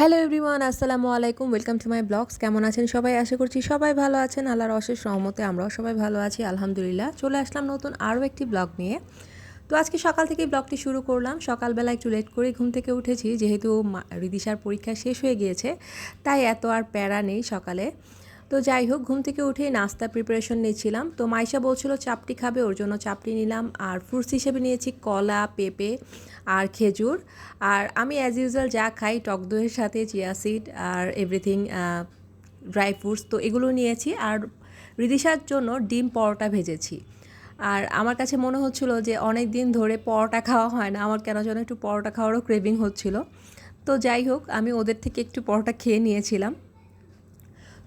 Hello everyone আসসালামু আলাইকুম welcome to my blogs কেমন আছেন সবাই? আশা করছি সবাই ভালো আছেন। আল্লাহর অশেষ সহমতে আমরাও সবাই ভালো আছি, আলহামদুলিল্লাহ। চলে আসলাম নতুন আরও একটি ব্লগ নিয়ে। তো আজকে সকাল থেকেই ব্লগটি শুরু করলাম। সকালবেলা একটু লেট করে ঘুম থেকে উঠেছি, যেহেতু রিদিশার পরীক্ষা শেষ হয়ে গিয়েছে, তাই এত আর প্যারা নেই সকালে। তো যাই হোক, ঘুম থেকে উঠেই নাস্তা প্রিপারেশন নিয়েছিলাম। তো মাইশা বলছিল, চাপটি খাবে, ওর জন্য চাপটি নিলাম। আর ফ্রুটস হিসেবে নিয়েছি কলা, পেঁপে আর খেজুর। আর আমি অ্যাজ ইউজুয়াল যা খাই, টক দইয়ের সাথে চিয়া সিড আর এভরিথিং ড্রাই ফ্রুটস তো এগুলো নিয়েছি। আর রিদিশার জন্য ডিম পরোটা ভেজেছি। আর আমার কাছে মনে হচ্ছিল যে অনেক দিন ধরে পরোটা খাওয়া হয় না, আমার কেন যেন একটু পরোটা খাওয়ারও ক্রেভিং হচ্ছিল। তো যাই হোক, আমি ওদের থেকে একটু পরোটা খেয়ে নিয়েছিলাম।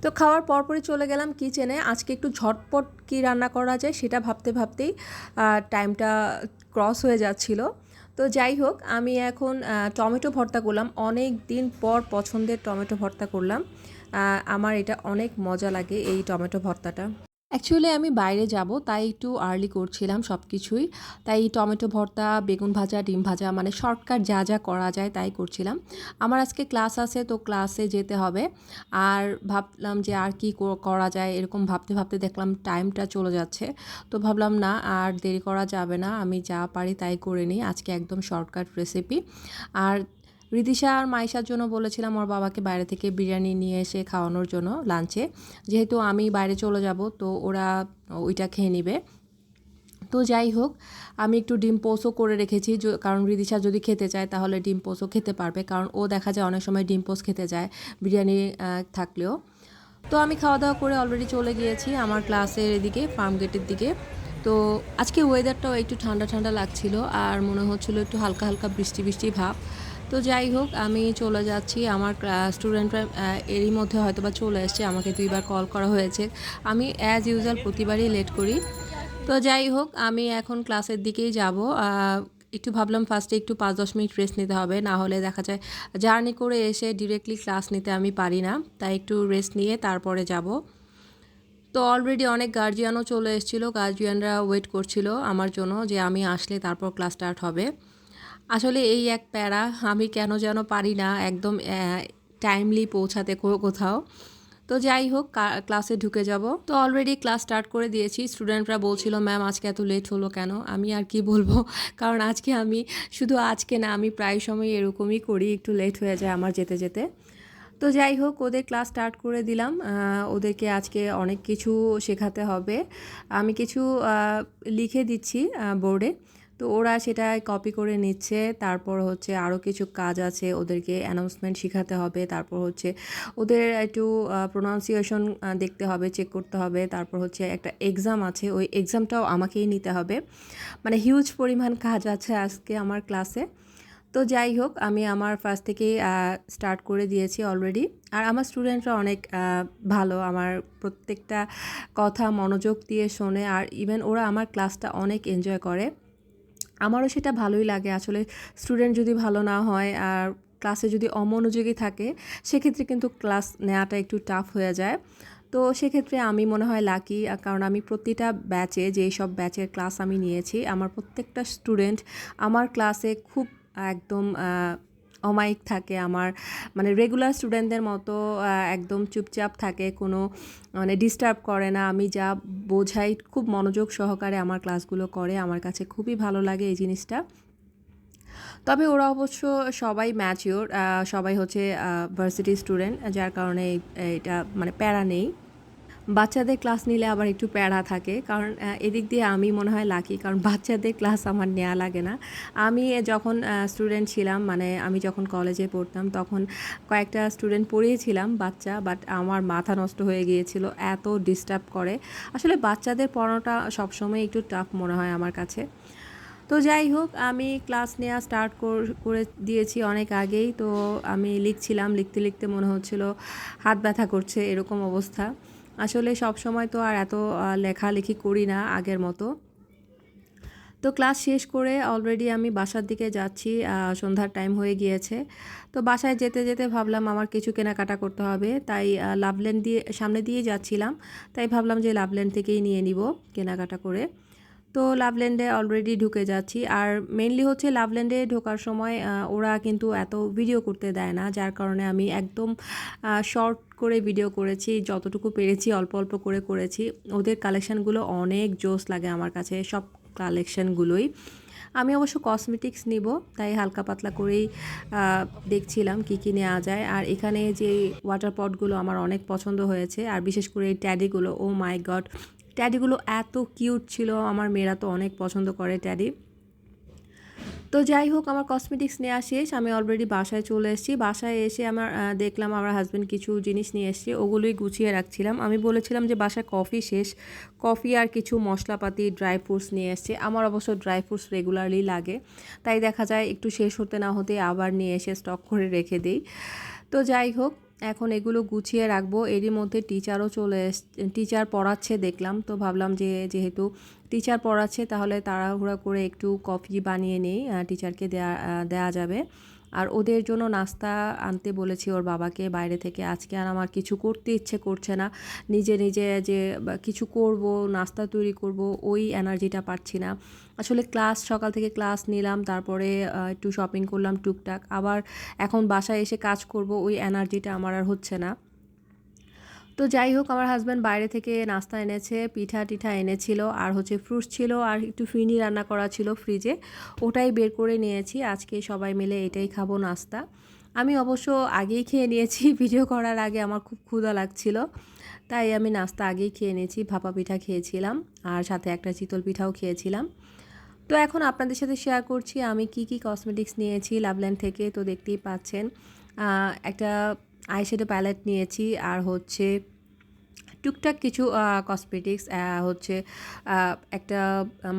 তো খাওয়ার পরপরই চলে গেলাম কিচেনে আজকে একটু ঝটপট কি রান্না করা যায় সেটা ভাবতে ভাবতেই টাইমটা ক্রস হয়ে যাচ্ছিল। তো যাই হোক, আমি এখন টমেটো ভর্তা করলাম। অনেক দিন পর পছন্দের টমেটো ভর্তা করলাম। আমার এটা অনেক মজা লাগে এই টমেটো ভর্তাটা। অ্যাকচুয়ালি আমি বাইরে যাব, তাই একটু আর্লি করছিলাম সব কিছুই তাই টমেটো ভর্তা, বেগুন ভাজা, ডিম ভাজা মানে শর্টকাট যা যা করা যায় তাই করছিলাম। আমার আজকে ক্লাস আছে, তো ক্লাসে যেতে হবে। আর ভাবলাম যে আর কি করা যায়, এরকম ভাবতে ভাবতে দেখলাম টাইমটা চলে যাচ্ছে। তো ভাবলাম, না, আর দেরি করা যাবে না, আমি যা পারি তাই করে নিই। আজকে একদম শর্টকাট রেসিপি আর রিদিশা আর মাইশার জন্য বলেছিলাম ওর বাবাকে বাইরে থেকে বিরিয়ানি নিয়ে এসে খাওয়ানোর জন্য লাঞ্চে। যেহেতু আমি বাইরে চলে যাব, তো ওরা ওইটা খেয়ে নেবে। তো যাই হোক, আমি একটু ডিম পোস্টও করে রেখেছি কারণ রিদিশা যদি খেতে চায় তাহলে ডিম পোস্টও খেতে পারবে, কারণ ও দেখা যায় অনেক সময় ডিম পোস্ট খেতে যায় বিরিয়ানি থাকলেও। তো আমি খাওয়া দাওয়া করে অলরেডি চলে গিয়েছি আমার ক্লাসের এদিকে ফার্ম গেটের দিকে। তো আজকে ওয়েদারটাও একটু ঠান্ডা ঠান্ডা লাগছিল, আর মনে হচ্ছিল একটু হালকা হালকা বৃষ্টি বৃষ্টি ভাব। তো যাই হোক, আমি চলে যাচ্ছি। আমার স্টুডেন্টরা এরই মধ্যে হয়তো বা চলে এসছে, আমাকে দুইবার কল করা হয়েছে। আমি অ্যাজ ইউজুয়াল প্রতিবারই লেট করি। তো যাই হোক, আমি এখন ক্লাসের দিকেই যাব। একটু ভাবলাম ফার্স্টে একটু পাঁচ, দশ মিনিট রেস্ট নিতে হবে। না হলে দেখা যায় জার্নি করে এসে ডিরেক্টলি ক্লাস নিতে আমি পারি না। তাই একটু রেস্ট নিয়ে তারপরে যাব। তো অলরেডি অনেক গার্জিয়ানও চলে এসেছিল। গার্জিয়ানরা ওয়েট করছিল আমার জন্য যে আমি আসলে তারপর ক্লাস স্টার্ট হবে। আসলে এই এক প্যারা আমি কেন যেন পারি না একদম টাইমলি পৌঁছাতে কোথাও। তো যাই হোক ক্লাসে ঢুকে যাব। তো অলরেডি ক্লাস স্টার্ট করে দিয়েছি। স্টুডেন্টরা বলছিল ম্যাম আজকে এত লেট হলো কেন? আমি আর কি বলব? কারণ আজকে আমি, শুধু আজকে না, আমি প্রায় সময় এরকমই করি, একটু লেট হয়ে যায় আমার যেতে যেতে। তো যাই হোক, ওদের ক্লাস স্টার্ট করে দিলাম। ওদেরকে আজকে অনেক কিছু শেখাতে হবে। আমি কিছু লিখে দিচ্ছি বোর্ডে তো ওরা সেটা কপি করে নিচ্ছে। তারপর হচ্ছে আরও কিছু কাজ আছে ওদেরকে অ্যানাউন্সমেন্ট শেখাতে হবে। তারপর হচ্ছে ওদের একটু প্রোনাউন্সিয়েশন দেখতে হবে চেক করতে হবে। তারপর হচ্ছে একটা এক্সাম আছে, ওই এক্সামটাও আমাকেই নিতে হবে। মানে হিউজ পরিমাণ কাজ আছে আজকে আমার ক্লাসে তো যাই হোক, আমি আমার ফার্স্ট থেকেই স্টার্ট করে দিয়েছি অলরেডি আর আমার স্টুডেন্টরা অনেক ভালো। আমার প্রত্যেকটা কথা মনোযোগ দিয়ে শোনে। আর ইভেন ওরা আমার ক্লাসটা অনেক এনজয় করে। আমারও সেটা ভালোই লাগে। আসলে স্টুডেন্ট যদি ভালো না হয় আর ক্লাসে যদি অমনোযোগী থাকে, সেক্ষেত্রে কিন্তু ক্লাস নেওয়াটা একটু টাফ হয়ে যায়। তো সেক্ষেত্রে আমি মনে হয় লাকি কারণ আমি প্রতিটা ব্যাচে যেই সব ব্যাচের ক্লাস আমি নিয়েছি, আমার প্রত্যেকটা স্টুডেন্ট আমার ক্লাসে খুব একদম অমায়িক থাকে, আমার মানে রেগুলার স্টুডেন্টদের মতো একদম চুপচাপ থাকে, কোনো মানে ডিস্টার্ব করে না। আমি যা বোঝাই খুব মনোযোগ সহকারে আমার ক্লাসগুলো করে, আমার কাছে খুবই ভালো লাগে এই জিনিসটা। তবে ওরা অবশ্য সবাই ম্যাচিওর সবাই হচ্ছে ভার্সিটি স্টুডেন্ট যার কারণে এটা মানে প্যারা নেই। বাচ্চাদের ক্লাস নিলে আবার একটু প্যারা থাকে। কারণ এদিক দিয়ে আমি মনে হয় লাকি কারণ বাচ্চাদের ক্লাস আমার নেওয়া লাগে না। আমি যখন স্টুডেন্ট ছিলাম মানে আমি যখন কলেজে পড়তাম, তখন কয়েকটা স্টুডেন্ট পড়িয়েছিলাম বাচ্চা বাট আমার মাথা নষ্ট হয়ে গিয়েছিল, এত ডিস্টার্ব করে। আসলে বাচ্চাদের পড়ানোটা সবসময় একটু টাফ মনে হয় আমার কাছে। তো যাই হোক, আমি ক্লাস নেওয়া স্টার্ট করে দিয়েছি অনেক আগেই। তো আমি লিখছিলাম, লিখতে লিখতে মনে হচ্ছিল হাত ব্যথা করছে, এরকম অবস্থা। আসলে সব সময় তো আর এত লেখালেখি করি না আগের মতো। তো ক্লাস শেষ করে অলরেডি আমি বাসার দিকে যাচ্ছি সন্ধ্যার টাইম হয়ে গিয়েছে। তো বাসায় যেতে যেতে ভাবলাম আমার কিছু কেনাকাটা করতে হবে, তাই লাভলেন দিয়ে, সামনে দিয়ে যাচ্ছিলাম। তাই ভাবলাম যে লাভলেন থেকেই নিয়ে নিব কেনাকাটা করে। তো লাভল্যান্ডে অলরেডি ঢুকে যাচ্ছি। আর মেনলি হচ্ছে লাভল্যান্ডে ঢোকার সময় ওরা কিন্তু এত ভিডিও করতে দেয় না, যার কারণে আমি একদম শর্ট করে ভিডিও করেছি, যতটুকু পেরেছি, অল্প অল্প করে করেছি। ওদের কালেকশানগুলো অনেক জোস লাগে আমার কাছে, সব কালেকশানগুলোই আমি অবশ্য কসমেটিক্স নিব, তাই হালকা পাতলা করেই দেখছিলাম কি কি নেওয়া যায়। আর এখানে যে ওয়াটার পটগুলো আমার অনেক পছন্দ হয়েছে, আর বিশেষ করে এই ট্যাডিগুলো ও মাই গড ট্যাডিগুলো এত কিউট ছিল, আমার মেয়েরা তো অনেক পছন্দ করে ট্যাডি। তো যাই হোক, আমার কসমেটিক্স নেওয়া শেষ, আমি অলরেডি বাসায় চলে এসেছি। বাসায় এসে আমার দেখলাম আমার হাজব্যান্ড কিছু জিনিস নিয়ে এসেছে, ওগুলোই গুছিয়ে রাখছিলাম। আমি বলেছিলাম যে বাসায় কফি শেষ কফি আর কিছু মশলাপাতি ড্রাই ফ্রুটস নিয়ে এসছে। আমার অবশ্য ড্রাই ফ্রুটস রেগুলারলি লাগে, তাই দেখা যায় একটু শেষ হতে না হতে আবার নিয়ে এসে স্টক করে রেখে দিই। তো যাই হোক এখন এগুলো গুছিয়ে রাখব। এরই মধ্যে টিচারও চলে এস টিচার পড়াচ্ছে দেখলাম। তো ভাবলাম যে, যেহেতু টিচার পড়াচ্ছে তাহলে তাড়াহুড়া করে একটু কফি বানিয়ে নিই টিচারকে দেয়া দেওয়া দেয়া যাবে। আর ওদের জন্য নাস্তা আনতে বলেছি ওর বাবাকে বাইরে থেকে। আজকে আর আমার কিছু করতে ইচ্ছে করছে না। নিজে নিজে যে কিছু করব, নাস্তা তৈরি করব, ওই এনার্জিটা পাচ্ছি না। আসলে ক্লাস, সকাল থেকে ক্লাস নিলাম, তারপরে একটু শপিং করলাম টুকটাক। আবার এখন বাসায় এসে কাজ করব, ওই এনার্জিটা আমার আর হচ্ছে না। তো যাই হোক, আমার হাজব্যান্ড বাইরে থেকে নাস্তা এনেছে, পিঠা টিঠা এনেছিল, আর হচ্ছে ফ্রুটস ছিল, আর একটু ফিনি রান্না করা ছিল ফ্রিজে ওটাই বের করে নিয়েছি, আজকে সবাই মিলে এটাই খাব নাস্তা। আমি অবশ্য আগেই খেয়ে নিয়েছি ভিডিও করার আগে আমার খুব ক্ষুধা লাগছিল। তাই আমি নাস্তা আগেই খেয়ে নিয়েছি, ভাপা পিঠা খেয়েছিলাম, আর সাথে একটা চিতল পিঠাও খেয়েছিলাম। তো এখন আপনাদের সাথে শেয়ার করছি, আমি কি কি কসমেটিক্স নিয়েছি লাভল্যান্ড থেকে, তো দেখতেই পাচ্ছেন। একটা আইশ্যাডো প্যালেট নিয়েছি, আর হচ্ছে টুকটাক কিছু কসমেটিক্স হচ্ছে একটা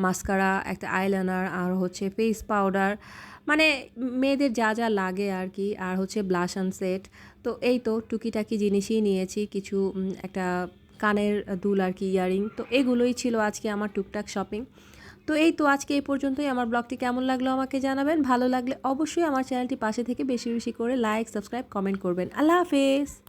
মাস্কারা একটা আইলাইনার আর হচ্ছে ফেস পাউডার মানে মেয়েদের যা যা লাগে আর কি, আর হচ্ছে ব্লাশ অ্যান্ড সেট তো এই তো টুকিটাকি জিনিসই নিয়েছি, কিছু একটা কানের দুল আর কি, ইয়ারিং। তো এগুলোই ছিল আজকে আমার টুকটাক শপিং তো এই তো আজকে এই পর্যন্তই। আমার ব্লগটি কেমন লাগল আমাকে জানাবেন। ভালো লাগলে অবশ্যই আমার চ্যানেলটি পাশে থেকে বেশি বেশি করে লাইক, সাবস্ক্রাইব, কমেন্ট করবেন। আল্লাহ হাফেজ।